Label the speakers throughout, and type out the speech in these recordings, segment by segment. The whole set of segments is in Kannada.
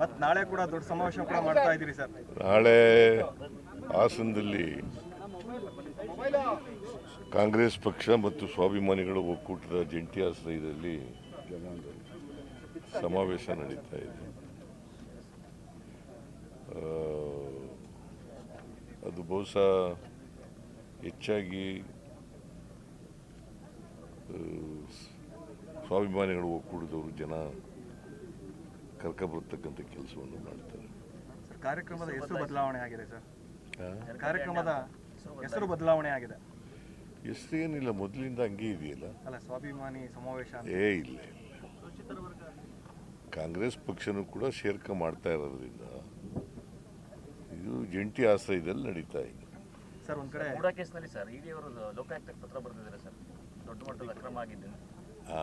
Speaker 1: ಮತ್ ನಾಳೆ ಕೂಡ ದೊಡ್ಡ ಸಮಾವೇಶ ಕೂಡ ಮಾಡ್ತಾ ಇದ್ದೀರಿ ಸರ್.
Speaker 2: ನಾಳೆ ಹಾಸನದಲ್ಲಿ ಕಾಂಗ್ರೆಸ್ ಪಕ್ಷ ಮತ್ತು ಸ್ವಾಭಿಮಾನಿಗಳ ಒಕ್ಕೂಟದ ಜಂಟಿ ಆಶ್ರಯದಲ್ಲಿ ಸಮಾವೇಶ ನಡೀತಾ ಇದೆ. ಅದು ಬಹುಶಃ ಹೆಚ್ಚಾಗಿ ಸ್ವಾಭಿಮಾನಿಗಳ ಒಕ್ಕೂಟದವರು ಜನ ಕರ್ಕೊಬರ್ತಕ್ಕಂಥ ಕೆಲಸವನ್ನು ಮಾಡ್ತಾರೆ.
Speaker 1: ಸರ್ ಕಾರ್ಯಕ್ರಮದ ಹೆಸರು ಬದಲಾವಣೆ ಆಗಿದೆ ಸರ್? ಕಾರ್ಯಕ್ರಮದ ಹೆಸರು ಬದಲಾವಣೆ. ಆಗಿದೆ.
Speaker 2: ಹೆಸರೇನಿಲ್ಲ ಮೊದಲಿಂದ ಹಂಗೆ ಇದೆಯಲ್ಲ?
Speaker 1: ಅಲ್ಲ ಸ್ವಾಭಿಮಾನಿ ಸಮಾವೇಶ ಅಂತ.
Speaker 2: ಏ ಇಲ್ಲ ಕಾಂಗ್ರೆಸ್ ಪಕ್ಷನೂ ಕೂಡ ಶೇರ್ಕ ಮಾಡ್ತಾ ಇರೋದ್ರಿಂದ ಇದು ಜಂಟಿ ಆಶ್ರಯದಲ್ಲಿ ನಡೀತಾ ಇದೆ.
Speaker 1: ಸರ್ ಒಂದು ಕಡೆ
Speaker 3: ಮೂಡ ಕೇಸ್ನಲ್ಲಿ ಸರ್ ಇಡಿ ಅವರು ಲೋಕಾಯುಕ್ತಕ್ಕೆ ಪತ್ರ ಬರೆದಿದ್ದಾರೆ ಸರ್. ದೊಡ್ಡ ಮಟ್ಟದ ಅಕ್ರಮ ಆಗಿದ್ದು
Speaker 2: ಆ,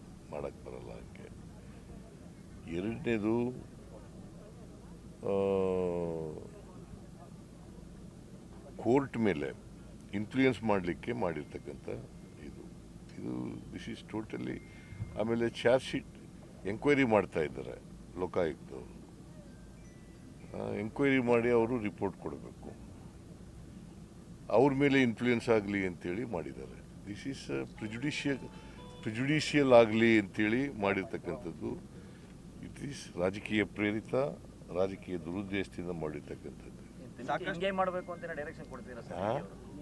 Speaker 2: ಮಾಡಕ್ಕೆ ಬರಲ್ಲ ಹಂಗೆ. ಎರಡನೇದು ಕೋರ್ಟ್ ಮೇಲೆ ಇನ್ಫ್ಲೂಯೆನ್ಸ್ ಮಾಡಲಿಕ್ಕೆ ಮಾಡಿರ್ತಕ್ಕಂಥ ಇದು. ಇದು ದಿಸ್ ಈಸ್ ಟೋಟಲಿ ಆಮೇಲೆ ಚಾರ್ಜ್ ಶೀಟ್ ಎಂಕ್ವೈರಿ ಮಾಡ್ತಾ ಇದ್ದಾರೆ ಲೋಕಾಯುಕ್ತವರು ಎಂಕ್ವೈರಿ ಮಾಡಿ ಅವರು ರಿಪೋರ್ಟ್ ಕೊಡಬೇಕು. ಅವ್ರ ಮೇಲೆ ಇನ್ಫ್ಲೂಯೆನ್ಸ್ ಆಗಲಿ ಅಂತೇಳಿ ಮಾಡಿದ್ದಾರೆ. ದಿಸ್ ಈಸ್ ಪ್ರಿಜುಡಿಷಿಯಲ್ ಪ್ರಿಜುಡಿಷಿಯಲ್ ಆಗಲಿ ಅಂತೇಳಿ ಮಾಡಿರ್ತಕ್ಕಂಥದ್ದು. ಇಟ್ ಈಸ್ ರಾಜಕೀಯ ಪ್ರೇರಿತ ರಾಜಕೀಯ ದುರುದ್ದೇಶದಿಂದ ಮಾಡಿರ್ತಕ್ಕಂಥದ್ದು.
Speaker 3: ತನಿಖೆ ಮಾಡಬೇಕು ಅಂತ ಡೈರೆಕ್ಷನ್ ಕೊಡ್ತೀರಾ ಸರ್?
Speaker 2: ಹಾ?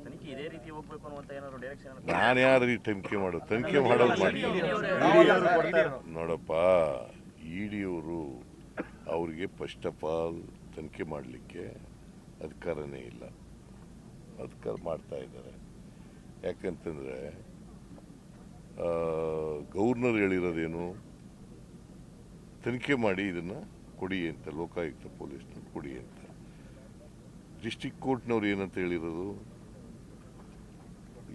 Speaker 3: ತನಿಖೆ ರೀತಿ ಹೋಗ್ಬೇಕು ಅನ್ನುವಂತ ಏನಾದ್ರು ಡೈರೆಕ್ಷನ್
Speaker 2: ನಾನು ಯಾರು ತನಿಖೆ ಮಾಡೋದು? ತನಿಖೆ ಮಾಡೋದು ಮಾಡಿ. ನೋಡಪ್ಪ ಇ ಡಿಯವರು ಅವ್ರಿಗೆ ಫಸ್ಟ್ ಆಫ್ ಆಲ್ ತನಿಖೆ ಮಾಡಲಿಕ್ಕೆ ಅಧಿಕಾರನೇ ಇಲ್ಲ. ಅಧಿಕಾರ ಮಾಡ್ತಾ ಇದ್ದಾರೆ. ಯಾಕಂತಂದರೆ ಗವರ್ನರ್ ಹೇಳಿರೋದೇನು? ತನಿಖೆ ಮಾಡಿ ಇದನ್ನು ಕೊಡಿ ಅಂತ, ಲೋಕಾಯುಕ್ತ ಪೊಲೀಸ್ನ ಕೊಡಿ ಅಂತ. ಡಿಸ್ಟಿಕ್ ಕೋರ್ಟ್ನವ್ರು ಏನಂತ ಹೇಳಿರೋದು?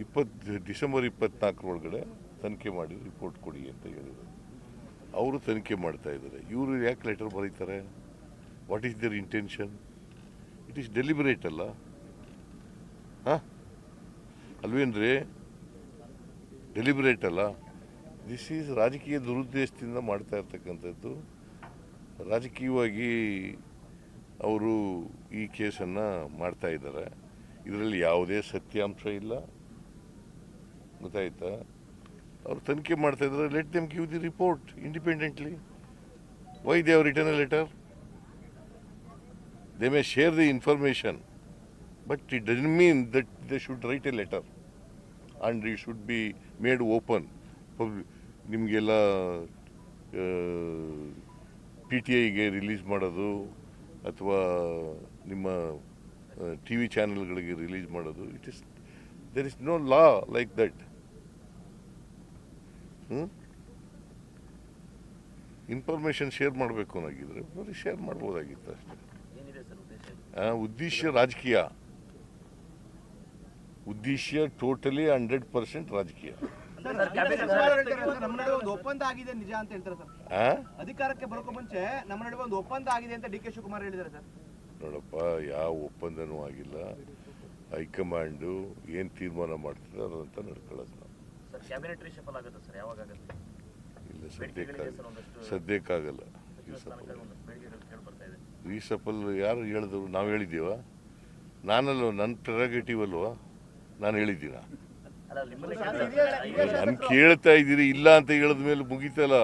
Speaker 2: ಇಪ್ಪತ್ತು ಡಿಸೆಂಬರ್ ಇಪ್ಪತ್ನಾಲ್ಕರೊಳಗಡೆ ತನಿಖೆ ಮಾಡಿ ರಿಪೋರ್ಟ್ ಕೊಡಿ ಅಂತ ಹೇಳಿದರು ಅವರು ತನಿಖೆ ಮಾಡ್ತಾ ಇದ್ದಾರೆ. ಇವರು ಯಾಕೆ ಲೆಟರ್ ಬರೀತಾರೆ? What is their intention it is deliberate ಅಲ್ಲ? ಹಾಂ? ಅಲ್ವೇನ್ರಿ? ಡೆಲಿಬರೇಟ್ ಅಲ್ಲ. ದಿಸ್ ಈಸ್ ರಾಜಕೀಯ ದುರುದ್ದೇಶದಿಂದ ಮಾಡ್ತಾ ಇರ್ತಕ್ಕಂಥದ್ದು. ರಾಜಕೀಯವಾಗಿ ಅವರು ಈ ಕೇಸನ್ನು ಮಾಡ್ತಾ ಇದ್ದಾರೆ. ಇದರಲ್ಲಿ ಯಾವುದೇ ಸತ್ಯಾಂಶ ಇಲ್ಲ. ಗೊತ್ತಾಯ್ತಾ? ಅವರು ತನಿಖೆ ಮಾಡ್ತಾ ಇದ್ದಾರೆ. Let them give the report independently why they ಅವ್ರ return a letter they may share the information but it doesn't mean that they should write a letter and ಈ ಶುಡ್ ಬಿ ಮೇಡ್ ಓಪನ್ ನಿಮಗೆಲ್ಲ ಪಿ ಟಿ ಐಗೆ ರಿಲೀಸ್ ಮಾಡೋದು ಅಥವಾ ನಿಮ್ಮ ಟಿ ವಿ ಚಾನೆಲ್ಗಳಿಗೆ ರಿಲೀಸ್ ಮಾಡೋದು it is there is no law like that information share ಮಾಡಬೇಕು ಅನ್ನೋಗಿದ್ರೆ ಬರೀ ಶೇರ್ ಮಾಡ್ಬೋದಾಗಿತ್ತು ಅಷ್ಟೇ.
Speaker 3: ಉದ್ದೇಶ
Speaker 2: ರಾಜಕೀಯ. ಉದ್ದೇಶ ಟೋಟಲಿ ಹಂಡ್ರೆಡ್ ಪರ್ಸೆಂಟ್ ರಾಜಕೀಯ.
Speaker 4: ಒಂದು ಒಪ್ಪಂದ ಆಗಿದೆ ನಿಜ ಅಂತ ಹೇಳ್ತಾರೆ ಸರ್. ಅಧಿಕಾರಕ್ಕೆ ಬರೋಕೆ ಮುಂಚೆ ನಮ್ಮ ನಡುವೆ ಒಂದು ಒಪ್ಪಂದ ಆಗಿದೆ ಅಂತ ಡಿ ಕೆ ಶಿವಕುಮಾರ್ ಹೇಳಿದ್ದಾರೆ ಸರ್.
Speaker 2: ನೋಡಪ್ಪ ಯಾವ ಒಪ್ಪಂದನೂ ಆಗಿಲ್ಲ. ಹೈಕಮಾಂಡು ಏನು ತೀರ್ಮಾನ ಮಾಡ್ತದೆ ಅದಂತ ನಡ್ಕೊಳ್ಳೋದು ನಾವು.
Speaker 3: ಸರ್ ಕ್ಯಾಬಿನೆಟ್ ರಿಷಫಲ್ ಆಗುತ್ತೆ ಸರ್? ಯಾವಾಗ ಆಗುತ್ತೆ?
Speaker 2: ಇಲ್ಲ ಸದ್ಯಕ್ಕಾಗಲ್ಲ
Speaker 3: ಸರ್ ಒಂದಷ್ಟು
Speaker 2: ಸದ್ಯಕ್ಕಾಗಲ್ಲ. ಈ
Speaker 3: ಸಚಿವ
Speaker 2: ಸಫಲ್
Speaker 3: ಸ್ಥಾನಕ್ಕಾಗಿ ಒಂದಷ್ಟು ಬೇಡಿಕೆಗಳು ಕೇಳಿ ಬರ್ತಾ ಇದೆ.
Speaker 2: ಈ ಸಫಲ್ ಯಾರು ಹೇಳಿದ್ರು? ನಾವು ಹೇಳಿದ್ದೀವ? ನಾನಲ್ವ? ನನ್ನ ಪ್ರೆರಗೇಟಿವ್ ಅಲ್ವಾ? ನಾನು ಹೇಳಿದ್ದೀನ ನಾನು ಕೇಳ್ತಾ ಇದ್ದೀರಿ ಇಲ್ಲ ಅಂತ ಹೇಳಿದ ಮೇಲೆ ಮುಗೀತಲ್ಲ?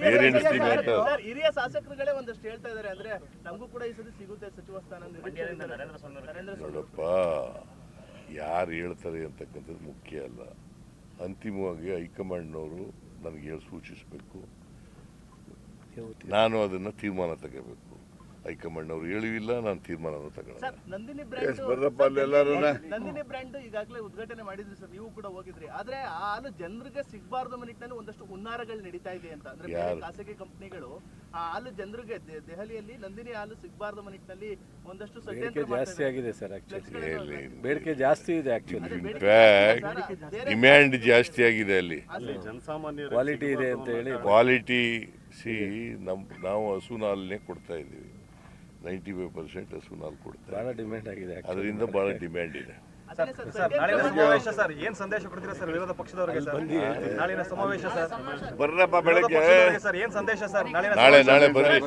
Speaker 2: ಬೇರೆ ಎಣಿಸ್ತೀನಿ ಮ್ಯಾಟರ್
Speaker 4: ಹಿರಿಯ ಶಾಸಕರುಗಳೇ ಒಂದಷ್ಟು ಹೇಳ್ತಾ ಇದಾರೆ ಅಂದ್ರೆ ನಮಗೂ ಕೂಡ ಈ ಸತಿ ಸಿಗುತ್ತೆ ಸಚಿವ ಸ್ಥಾನ
Speaker 3: ನರೇಂದ್ರ ಸ್ವಾಮಿ ಅವರು
Speaker 4: ನರೇಂದ್ರ ಸ್ವಾಮಿ
Speaker 2: ನೋಡಪ್ಪ ಯಾರು ಹೇಳ್ತಾರೆ ಅಂತಕ್ಕಂಥದ್ದು ಮುಖ್ಯ ಅಲ್ಲ. ಅಂತಿಮವಾಗಿ ಹೈಕಮಾಂಡ್ನವರು ನನಗೆ ಹೇಳಿ ಸೂಚಿಸಬೇಕು. ನಾನು ಅದನ್ನು ತೀರ್ಮಾನ ತಗೋಬೇಕು ಹೈಕಮಾಂಡ್ ಅವರು ಹೇಳಿಲ್ಲ ನಾನು ತೀರ್ಮಾನ ತಗೊಳ್ಳಲ್ಲ
Speaker 4: ಸರ್ ನಂದಿನಿ ಬ್ರ್ಯಾಂಡ್
Speaker 5: ಬರ್ರಪ್ಪ ಅಲ್ಲೆಲ್ಲಾರುನ.
Speaker 4: ನಂದಿನಿ ಬ್ರ್ಯಾಂಡ್ ಈಗಾಗಲೇ ಉದ್ಘಾಟನೆ ಮಾಡಿದ್ರಿ ಸರ್ ನೀವು ಕೂಡ ಹೋಗಿದ್ರಿ. ಆದ್ರೆ ಆ ಹಾಲು ಜನರಿಗೆ ಸಿಗಬಾರ್ದು ನಿಟ್ಟಿನಲ್ಲಿ ಒಂದಷ್ಟು ಹುನ್ನಾರಗಳು ನಡೀತಾ ಇದೆ ಅಂತ. ಅಂದ್ರೆ ಬೇರೆ
Speaker 2: ಯಾರು?
Speaker 4: ಖಾಸಗಿ ಕಂಪನಿಗಳು ಆ ಹಾಲು ಜನರಿಗೆ ದೆ- ದೆಹಲಿಯಲ್ಲಿ ನಂದಿನಿ ಹಾಲು ಸಿಗಬಾರ್ದು ನಿಟ್ಟಿನಲ್ಲಿ ಒಂದಷ್ಟು
Speaker 6: ಬೇಡಿಕೆ
Speaker 4: ಷಡ್ಯಂತ್ರ
Speaker 6: ಜಾಸ್ತಿ
Speaker 4: ಇದೆ.
Speaker 6: ಆಗಿದೆ ಸರ್ ಆಕ್ಚುಲಿ
Speaker 2: ಎಲ್ಲಿ
Speaker 6: ಬೇಡಿಕೆ ಜಾಸ್ತಿ ಇದೆ ಆಕ್ಚುಲಿ
Speaker 2: ಇನ್ಫ್ಯಾಕ್ಟ್ ಡಿಮ್ಯಾಂಡ್ ಜಾಸ್ತಿ ಆಗಿದೆ ಅಲ್ಲಿ.
Speaker 6: ಕ್ವಾಲಿಟಿ ಇದೆ ಅಂತ ಹೇಳಿ
Speaker 2: ಕ್ವಾಲಿಟಿ ಸಿ ನಮ್ ನಾವು ಹಸುನ ಹಾಲನ್ನೇ ಕೊಡ್ತಾ ಇದ್ದೀವಿ. ನೈಂಟಿ ಫೈವ್ ಪರ್ಸೆಂಟ್ ಸುನಾಲ್ ಹಾಲು ಕೊಡ್ತಾ
Speaker 6: ಬಹಳ ಡಿಮ್ಯಾಂಡ್ ಆಗಿದೆ.
Speaker 2: ಅದರಿಂದ ಭಾಳ ಡಿಮ್ಯಾಂಡ್ ಇದೆ
Speaker 4: ಅದನ್ನೇ ಸರ್
Speaker 1: ಸರ್ ನಾಳಿನ ಸಮಾವೇಶ ಸರ್ ಏನ್ ಸಂದೇಶ ಕೊಡ್ತೀರಾ ಸರ್ ವಿರೋಧ ಪಕ್ಷದವರಿಗೆ ಸರ್ ನಾಳಿನ ಸಮಾವೇಶ ಸರ್
Speaker 5: ಬರ್ರಪ್ಪ ಬೆಳಗ್ಗೆ
Speaker 1: ಸರ್ ಏನ್ ಸಂದೇಶ ಸರ್ ನಾಳಿನ
Speaker 2: ನಾಳೆ ನಾಳೆ ಬರ್ರಿ